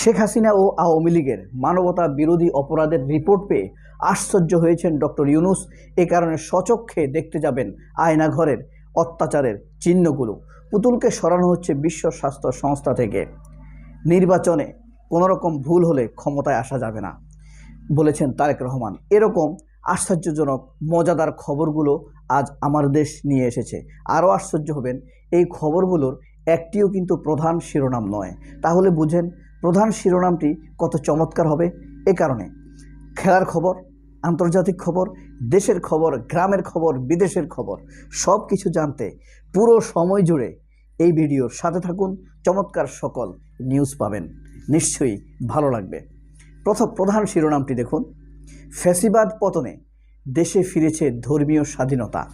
শেখ হাসিনা ও আওয়ামী লীগের মানবতা বিরোধী অপরাধের রিপোর্ট পেয়ে আশ্চর্য হয়েছেন ডক্টর ইউনুস। এ কারণে সচক্ষে দেখতে যাবেন আয়নাঘরের অত্যাচারের চিহ্নগুলো। পুতুলকে সরানো হচ্ছে বিশ্ব স্বাস্থ্য সংস্থা থেকে। নির্বাচনে কোনোরকম ভুল হলে ক্ষমতায় আসা যাবে না, বলেছেন তারেক রহমান। এরকম আশ্চর্যজনক, মজাদার খবরগুলো আজ আমার দেশ নিয়ে এসেছে। আরও আশ্চর্য হবেন, এই খবরগুলোর একটিও কিন্তু প্রধান শিরোনাম নয়। তাহলে বুঝেন প্রধান শিরোনামটি কত চমৎকার হবে? এ কারণে খেলার খবর, আন্তর্জাতিক খবর, দেশের খবর, গ্রামের খবর, বিদেশের খবর, সব কিছু জানতে পুরো সময় জুড়ে এই ভিডিওর সাথে থাকুন। চমৎকার সকল নিউজ পাবেন। নিশ্চয়ই ভালো লাগবে। প্রথম প্রধান শিরোনামটি দেখুন। ফ্যাসিবাদ পতনে দেশে ফিরেছে ধর্মীয় স্বাধীনতা।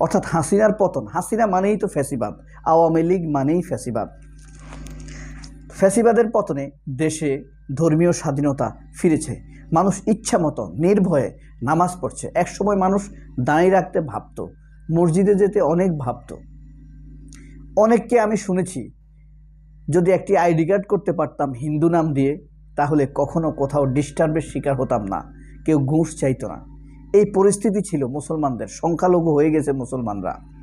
অর্থাৎ হাসিনার পতন। হাসিনা মানেই তো ফ্যাসিবাদ। আওয়ামী লীগ মানেই ফ্যাসিবাদ। ফ্যাসিবাদের পতনে দেশে ধর্মীয় স্বাধীনতা ফিরেছে। মানুষ ইচ্ছা মতো, নির্ভয়ে নামাজ পড়ছে। একসময় মানুষ দাঁড়িয়ে রাখতে ভাবতো, মসজিদে যেতে অনেক ভাবতো। অনেককে আমি শুনেছি, যদি একটি আইডি কার্ড করতে পারতাম হিন্দু নাম দিয়ে, তাহলে কখনো কোথাও ডিস্টার্বের শিকার হতাম না। কেউ ঘুষ চাইতো না। এই পরিস্থিতি ছিল মুসলমানদের, সংখ্যালঘু হয়ে গেছে মুসলমানরা।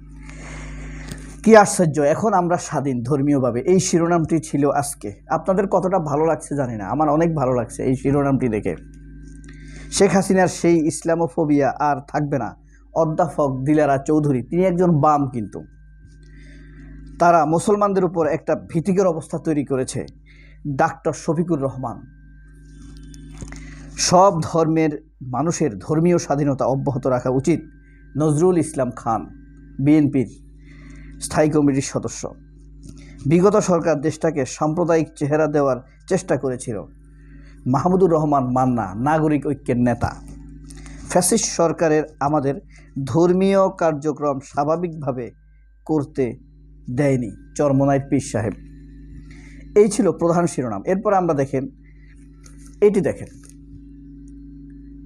কি আশ্চর্য, এখন আমরা স্বাধীন, ধর্মীয়ভাবে। এই শিরোনামটি ছিল আজকে। আপনাদের কতটা ভালো লাগছে জানি না, আমার অনেক ভালো লাগছে এই শিরোনামটি দেখে। শেখ হাসিনার সেই ইসলামোফোবিয়া আর থাকবে না, অধ্যাপক দিলারা চৌধুরী, তিনি একজন বাম কিন্তু। তারা মুসলমানদের উপর একটা ভীতিকর অবস্থা তৈরি করেছে, ডাক্তার শফিকুর রহমান। সব ধর্মের মানুষের ধর্মীয় স্বাধীনতা অব্যাহত রাখা উচিত নজরুল ইসলাম খান, বিএনপির। স্থায়ী কমিটির সদস্য। বিগত সরকার দেশটাকে সাম্প্রদায়িক চেহারা দেওয়ার চেষ্টা করেছিল। মাহমুদুর রহমান মান্না, নাগরিক ঐক্যের নেতা। ফ্যাসিস্ট সরকারের আমাদের ধর্মীয় কার্যক্রম স্বাভাবিকভাবে করতে দেয়নি চরমনাইট পীর সাহেব। এই ছিল প্রধান শিরোনাম। এরপর আমরা দেখেন, এটি দেখেন।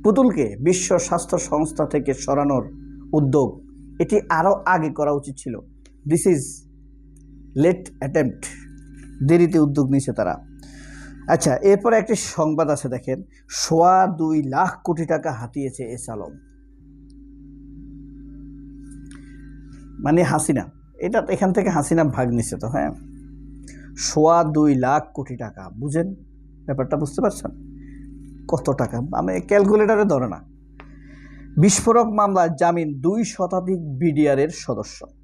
পুতুলকে বিশ্ব স্বাস্থ্য সংস্থা থেকে সরানোর উদ্যোগ, এটি আরও আগে করা উচিত ছিল। দিস ইজ লেট অ্যাটেম্পট দেরিতে উদ্যোগ নিয়েছে তারা। আচ্ছা এরপরে একটি সংবাদ আছে দেখেন। সোয়া দুই লাখ কোটি টাকা হাতিয়েছে এস আলম। মানে হাসিনা। এটা এখান থেকে হাসিনা ভাগ নিচ্ছে তো হ্যাঁ? সোয়া দুই লাখ কোটি টাকা, বুঝেন? ব্যাপারটা বুঝতে পারছেন? কত টাকা? আমি ক্যালকুলেটারে ধরে না। বিস্ফোরক মামলায় জামিন দুই শতাধিক বিডিআরের সদস্য।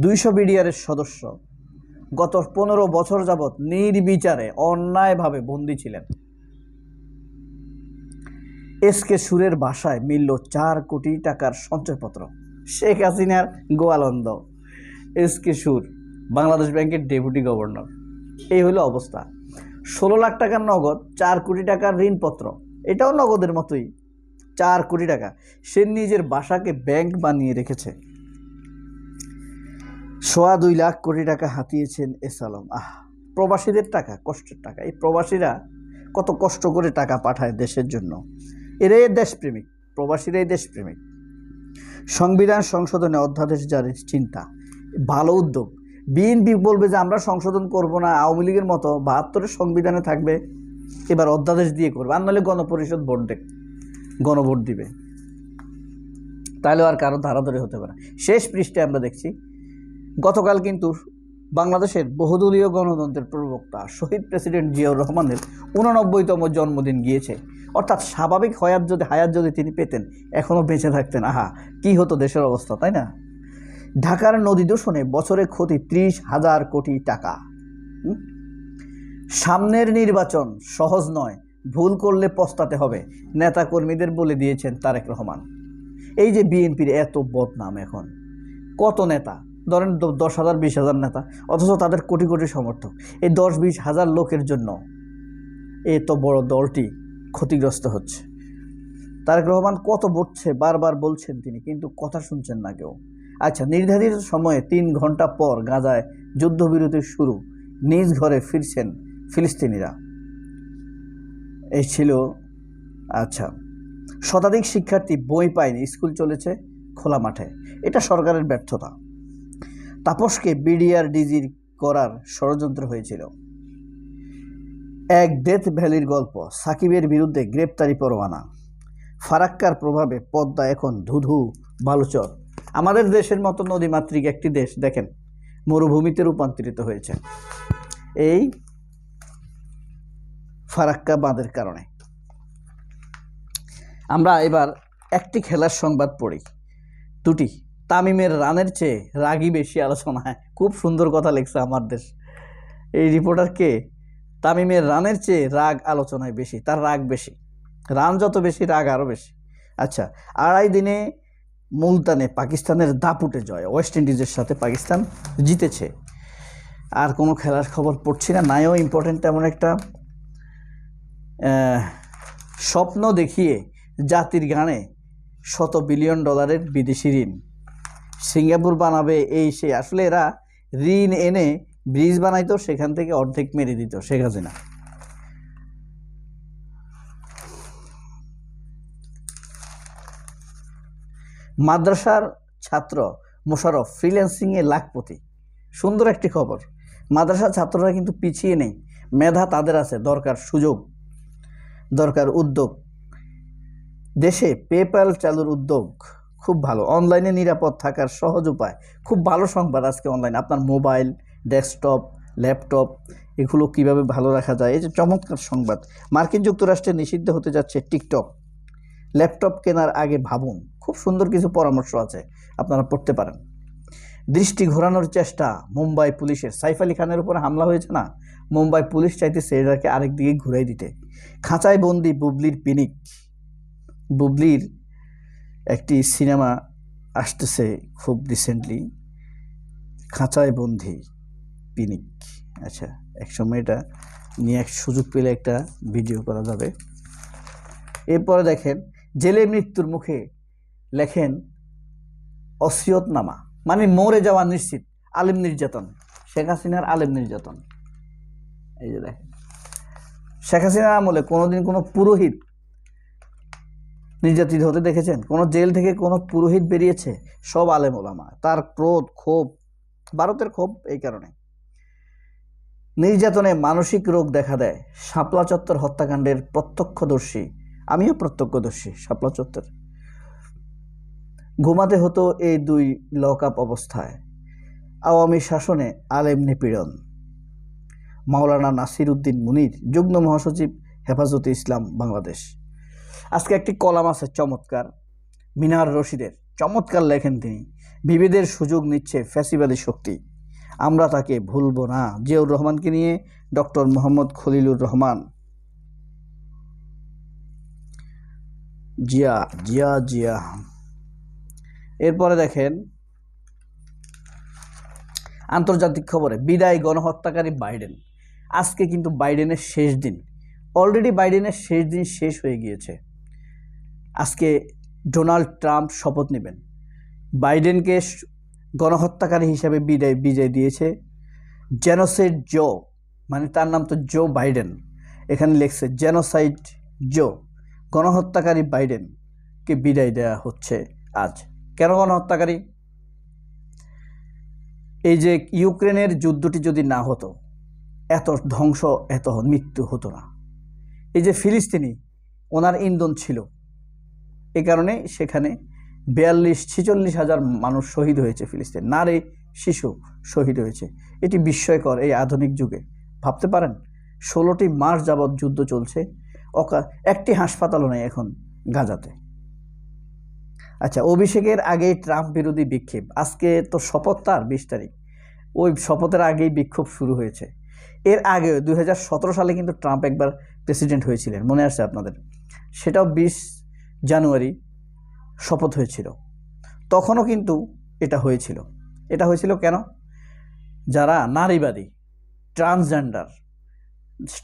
দুইশো বিডিআরের সদস্য। গত পনেরো বছর যাবৎ নির্বিচারে অন্যায়ভাবে বন্দী ছিলেন। এস কে সুরের বাসায় মিলল চার কোটি টাকার সঞ্চয়পত্র। শেখ হাসিনার গোয়ালন্দ এসকে সুর, বাংলাদেশ ব্যাংকের ডেপুটি গভর্নর। এই হলো অবস্থা। ষোলো লাখ টাকার নগদ, চার কোটি টাকার ঋণপত্র। এটাও নগদের মতোই। চার কোটি টাকা। সে নিজের বাসাকে ব্যাংক বানিয়ে রেখেছে। সোয়া দুই লাখ কোটি টাকা হাতিয়েছেন এস আলম আহ, প্রবাসীদের টাকা, কষ্টের টাকা। এই প্রবাসীরা কত কষ্ট করে টাকা পাঠায় দেশের জন্য। এরাই দেশপ্রেমিক, প্রবাসীরাই দেশপ্রেমিক। সংবিধান সংশোধনে অধ্যাদেশ জারির চিন্তা, ভালো উদ্যোগ। বিএনপি বলবে যে, আমরা সংশোধন করব না, আওয়ামী লীগের মতো বাহাত্তরের সংবিধানে থাকবে। এবার অধ্যাদেশ দিয়ে করবে। আর নাহলে গণপরিষদ ভোট দেখ, গণভোট দিবে। তাহলে আর কারও ধারাধরে হতে পারে শেষ পৃষ্ঠে আমরা দেখছি গতকাল কিন্তু বাংলাদেশের বহুদলীয় গণতন্ত্রের প্রবক্তা শহীদ প্রেসিডেন্ট জিয়াউর রহমানের উননব্বইতম জন্মদিন গিয়েছে। অর্থাৎ স্বাভাবিক হয়াত যদি, হায়াত যদি তিনি পেতেন এখনও বেঁচে থাকতেন। আহা, কি হতো দেশের অবস্থা, তাই না? ঢাকার নদী দূষণে বছরে ক্ষতি ত্রিশ হাজার কোটি টাকা। সামনের নির্বাচন সহজ নয়, ভুল করলে পস্তাতে হবে নেতা কর্মীদের বলে দিয়েছেন তারেক রহমান। এই যে বিএনপির এত বদনাম এখন, কত নেতা ধরেন দশ হাজার, বিশ হাজার নেতা, অথচ তাদের কোটি কোটি সমর্থক। এই দশ, বিশ হাজার লোকের জন্য এত বড় দলটি ক্ষতিগ্রস্ত হচ্ছে। তারেক রহমান কত বলছে বারবার বলছেন তিনি, কিন্তু কথা শুনছেন না কেউ। আচ্ছা নির্ধারিত সময়ে তিন ঘণ্টা পর গাজায় যুদ্ধবিরতি শুরু, নিজ ঘরে ফিরছেন ফিলিস্তিনিরা। এই ছিল আচ্ছা শতাধিক শিক্ষার্থী বই পায়নি, স্কুল চলেছে খোলা মাঠে। এটা সরকারের ব্যর্থতা। তাপসকে বিডিআর ডিজির করার ষড়যন্ত্র হয়েছিল। এক ডেথ ভ্যালির গল্প, সাকিবের বিরুদ্ধে গ্রেপ্তারি পরোয়ানা। ফারাক্কার প্রভাবে পদ্মা এখন ধুধু, বালুচর। আমাদের দেশের মতো নদীমাতৃক একটি দেশ, দেখেন, মরুভূমিতে রূপান্তরিত হয়েছে। এই ফারাক্কা বাঁধের কারণে। আমরা এবার একটি খেলার সংবাদ পড়ি। দুটি। তামিমের রানের চেয়ে রাগই বেশি আলোচনায়। খুব সুন্দর কথা লিখছে আমার দেশ। এই রিপোর্টারকে তামিমের রানের চেয়ে রাগ আলোচনায় বেশি, তার রাগ বেশি। রান যত বেশি, রাগ আরও বেশি। আচ্ছা আড়াই দিনে মুলতানে পাকিস্তানের দাপুটে জয়। ওয়েস্ট ইন্ডিজের সাথে পাকিস্তান জিতেছে। আর কোনো খেলার খবর পড়ছি না। নাইও ইম্পর্টেন্ট তেমন একটা। স্বপ্ন দেখিয়ে জাতির গানে শত বিলিয়ন ডলারের বিদেশি ঋণ। সিঙ্গাপুর বানাবে এই সে। আসলে এরা ঋণ এনে ব্রিজ বানাইতো, সেখান থেকে অর্ধেক মেরে দিত শেখ হাসিনা। মাদ্রাসার ছাত্র মোশারফ ফ্রিল্যান্সিংয়ে লাখপতি। সুন্দর একটি খবর, মাদ্রাসার ছাত্ররা কিন্তু পিছিয়ে নেই। মেধা তাদের আছে, দরকার সুযোগ, দরকার উদ্যোগ। দেশে পেপ্যাল চালুর উদ্যোগ। খুব ভালো। অনলাইনে নিরাপদ থাকার সহজ উপায়। খুব ভালো সংবাদ আজকে অনলাইন আপনার মোবাইল ডেস্কটপ ল্যাপটপ এগুলো কীভাবে ভালো রাখা যায়? এই যে চমৎকার সংবাদ। মার্কিন যুক্তরাষ্ট্রে নিষিদ্ধ হতে যাচ্ছে টিকটক। ল্যাপটপ কেনার আগে ভাবুন। খুব সুন্দর কিছু পরামর্শ আছে। আপনারা পড়তে পারেন। দৃষ্টি ঘোরানোর চেষ্টা। মুম্বাই পুলিশের। সাইফ আলী খানের উপরে হামলা হয়েছে না? মুম্বাই পুলিশ চাইতে এটাকে আরেক দিকে ঘুরাই দিতে। খাঁচায় বন্দি বুবলির পিনিক। বুবলির একটি সিনেমা আসতেছে খুব রিসেন্টলি খাঁচায় বন্দি, পিনিক। আচ্ছা একসময় এটা নিয়ে এক সুযোগ পেলে একটা ভিডিও করা যাবে। এরপরে দেখেন, জেলে মৃত্যুর মুখে লেখেন, অসিয়তনামা মানে মরে যাওয়া নিশ্চিত, আলেম নির্যাতন। শেখ হাসিনার আলেম নির্যাতন। এই যে দেখেন, শেখ হাসিনার আমলে কোনোদিন কোনো পুরোহিত নির্যাতিত হতে দেখেছেন? কোনো জেল থেকে কোনো পুরোহিত বেরিয়েছে? সব আলেম ওলামা। তার ক্রোধ, ক্ষোভ, ভারতের ক্ষোভ এই কারণে। নির্যাতনে মানসিক রোগ দেখা দেয়। শাপলা চত্বর হত্যাকাণ্ডের প্রত্যক্ষদর্শী। আমিও প্রত্যক্ষদর্শী শাপলা চত্বর। ঘুমাতে হতো এই দুই লক আপ অবস্থায়। আওয়ামী শাসনে আলেম নিপীড়ন। মাওলানা নাসির উদ্দিন মুনির, যুগ্ম মহাসচিব হেফাজতে ইসলাম, বাংলাদেশ। আজকে একটি কলাম আছে চমৎকার, মিনার রশিদের। চমৎকার লেখেন তিনি। বিভেদের সুযোগ নিচ্ছে ফ্যাসিবাদী শক্তি। আমরা তাকে ভুলব না। জিয়াউর রহমানকে নিয়ে ডক্টর মোহাম্মদ খলিলুর রহমান। জিয়া জিয়া জিয়া। এরপরে দেখেন, আন্তর্জাতিক খবরে, বিদায় গণহত্যাকারী বাইডেন। আজকে কিন্তু বাইডেনের শেষ দিন। অলরেডি বাইডেনের শেষ দিন শেষ হয়ে গিয়েছে। আজকে ডোনাল্ড ট্রাম্প শপথ নেবেন। বাইডেনকে গণহত্যাকারী হিসাবে বিদায় বিজয় দিয়েছে জেনোসাইড জো মানে তার নাম তো জো বাইডেন। এখানে লিখছে, জেনোসাইড জো, গণহত্যাকারী বাইডেনকে বিদায় দেওয়া হচ্ছে আজ। কেন গণহত্যাকারী? এই যে ইউক্রেনের যুদ্ধটি যদি না হতো, এত ধ্বংস, এত মৃত্যু হতো না। এই যে ফিলিস্তিনি, ওনার ইন্ধন ছিল এ কারণে সেখানে বিয়াল্লিশ ছেচল্লিশ হাজার মানুষ শহীদ হয়েছে ফিলিস্তিন। নারী, শিশু শহীদ হয়েছে। এটি বিস্ময়কর এই আধুনিক যুগে। ভাবতে পারেন, ষোলোটি মাস যাবৎ যুদ্ধ চলছে, অকা, একটি হাসপাতালও নেই এখন গাজাতে। আচ্ছা অভিষেকের আগেই ট্রাম্প বিরোধী বিক্ষোভ। আজকে তো শপথ তার বিশ তারিখ। ওই শপথের আগেই বিক্ষোভ শুরু হয়েছে। এর আগে দু হাজার সতেরো সালে কিন্তু ট্রাম্প একবার প্রেসিডেন্ট হয়েছিলেন, মনে আছে আপনাদের? সেটাও বিশ জানুয়ারি শপথ হয়েছিল। তখনও কিন্তু এটা হয়েছিল। এটা হয়েছিল কেন? যারা নারীবাদী, ট্রান্সজেন্ডার,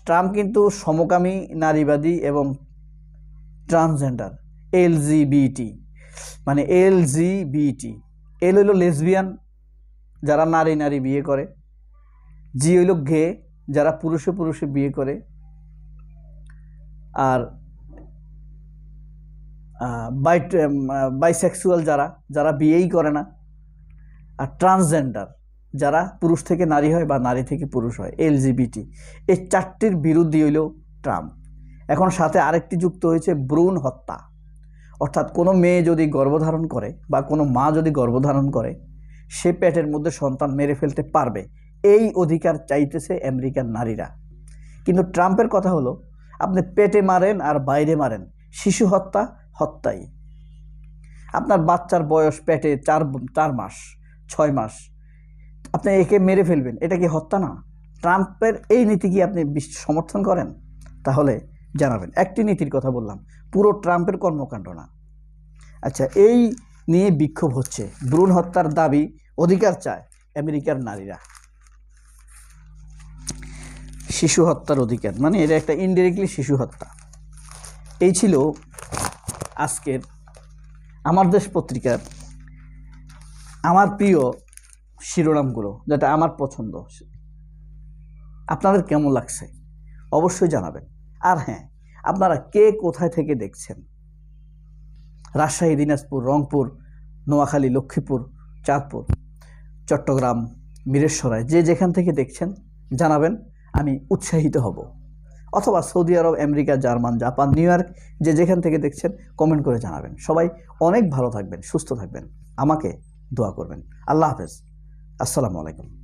ট্রাম্প কিন্তু সমকামী নারীবাদী এবং ট্রান্সজেন্ডার, এলজিবিটি মানে এল এলজিবিটি। এল হইল লেসবিয়ান, যারা নারী নারী বিয়ে করে। জি হইল গে, যারা পুরুষে পুরুষে বিয়ে করে। আর বাইসেক্সুয়াল যারা যারা বিয়েই করে না, আর ট্রান্সজেন্ডার যারা পুরুষ থেকে নারী হয় বা নারী থেকে পুরুষ হয় এলজিবিটি এই চারটির বিরুদ্ধে হইল ট্রাম্প। এখন সাথে আরেকটি যুক্ত হয়েছে ভ্রূণ হত্যা। অর্থাৎ কোনো মেয়ে যদি গর্ভধারণ করে বা কোনো মা যদি গর্ভধারণ করে, সে পেটের মধ্যে সন্তান মেরে ফেলতে পারবে। এই অধিকার চাইতেছে আমেরিকার নারীরা। কিন্তু ট্রাম্পের কথা হলো, আপনি পেটে মারেন আর বাইরে মারেন। শিশু হত্যা হত্যাই। আপনার বাচ্চার বয়স পেটে চার চার মাস, ছয় মাস। আপনি একে মেরে ফেলবেন, এটা কি হত্যা না? ট্রাম্পের এই নীতি কি আপনি সমর্থন করেন? তাহলে জানাবেন। একটি নীতির কথা বললাম, পুরো ট্রাম্পের কর্মকাণ্ড না। আচ্ছা এই নিয়ে বিক্ষোভ হচ্ছে। ভ্রূণ হত্যার দাবি অধিকার চায় আমেরিকার নারীরা। শিশু হত্যার অধিকার মানে এটা একটা ইনডিরেক্টলি শিশু হত্যা। এই ছিল আজকের আমার দেশ পত্রিকার আমার প্রিয় শিরোনামগুলো যেটা আমার পছন্দ, আপনাদের কেমন লাগছে? অবশ্যই জানাবেন। আর হ্যাঁ আপনারা কে কোথায় থেকে দেখছেন? রাজশাহী, দিনাজপুর, রংপুর, নোয়াখালী, লক্ষ্মীপুর, চাঁদপুর, চট্টগ্রাম, মিরেশ্বরায়, যে যেখান থেকে দেখছেন, জানাবেন, আমি উৎসাহিত হব। অথবা Saudi Arab, America, German, Japan, New York, যে যেখান থেকে দেখছেন কমেন্ট করে জানাবেন। সবাই অনেক ভালো থাকবেন, সুস্থ থাকবেন। আমাকে দোয়া করবেন। আল্লাহ হাফেজ। আসসালামু আলাইকুম।